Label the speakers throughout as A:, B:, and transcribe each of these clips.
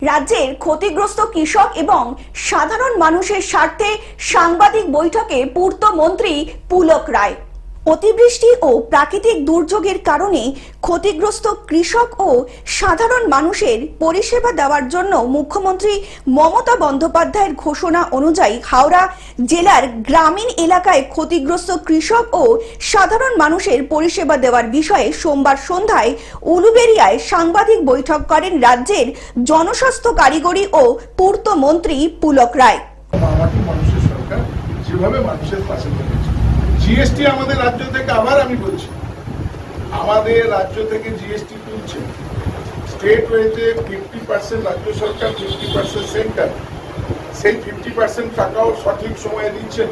A: রাজ্যের ক্ষতিগ্রস্ত কৃষক এবং সাধারণ মানুষের স্বার্থে সাংবাদিক বৈঠকে পূর্ত মন্ত্রী পুলক রায়। অতিবৃষ্টি ও প্রাকৃতিক দুর্যোগের কারণে ক্ষতিগ্রস্ত কৃষক ও সাধারণ মানুষের পরিষেবা দেওয়ার জন্য মুখ্যমন্ত্রী মমতা বন্দ্যোপাধ্যায়ের ঘোষণা অনুযায়ী হাওড়া জেলার গ্রামীণ এলাকায় ক্ষতিগ্রস্ত কৃষক ও সাধারণ মানুষের পরিষেবা দেওয়ার বিষয়ে সোমবার সন্ধ্যায় উলুবেরিয়ায় সাংবাদিক বৈঠক করেন রাজ্যের জনস্বাস্থ্য কারিগরি ও পূর্ত মন্ত্রী পুলক রায়।
B: যেভাবে মানুষের পাশে থেকেছে জিএসটি আমাদের রাজ্য থেকে আবার আমি বলছি, আমাদের রাজ্য থেকে জিএসটি তুলছে। স্টেট ওয়েতে ফিফটি পার্সেন্ট রাজ্য সরকার ফিফটি পার্সেন্ট সেন্টার সেই ফিফটি পার্সেন্ট টাকাও সঠিক সময়ে দিচ্ছেন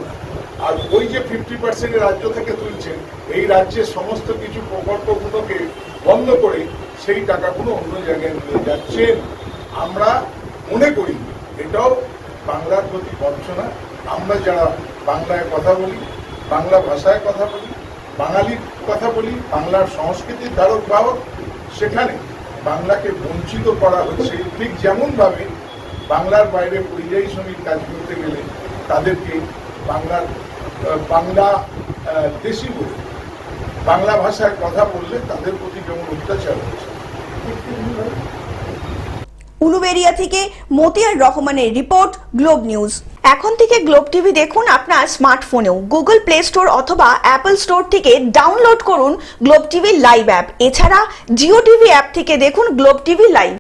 B: আর ওই যে ফিফটি পার্সেন্ট রাজ্য থেকে তুলছেন এই রাজ্যের সমস্ত কিছু প্রকল্পগুলোকে বন্ধ করে সেই টাকাগুলো অন্য জায়গায় নিয়ে যাচ্ছেন আমরা মনে করি, এটাও বাংলার প্রতি বঞ্চনা। আমরা যারা বাংলায় কথা বলি বাংলা ভাষায় কথা বলি, বাঙালির কথা বলি, বাংলার সংস্কৃতির ধারক বাহক, সেখানে বাংলাকে বঞ্চিত করা হচ্ছে। ঠিক যেমনভাবে বাংলার বাইরে পরিযায়ী শ্রমিক কাজ করতে গেলে তাদেরকে বাংলার বাংলা দেশি বলে, বাংলা ভাষায় কথা বললে তাদের প্রতি যেমন অত্যাচার
A: উলুবেরিয়া থেকে মতিয়ার রহমানের রিপোর্ট, গ্লোব নিউজ। এখন থেকে গ্লোব টিভি দেখুন আপনার স্মার্টফোনেও। গুগল প্লে স্টোর অথবা অ্যাপল স্টোর থেকে ডাউনলোড করুন গ্লোব টিভি লাইভ অ্যাপ। এছাড়া জিও টিভি অ্যাপ থেকে দেখুন গ্লোব টিভি লাইভ।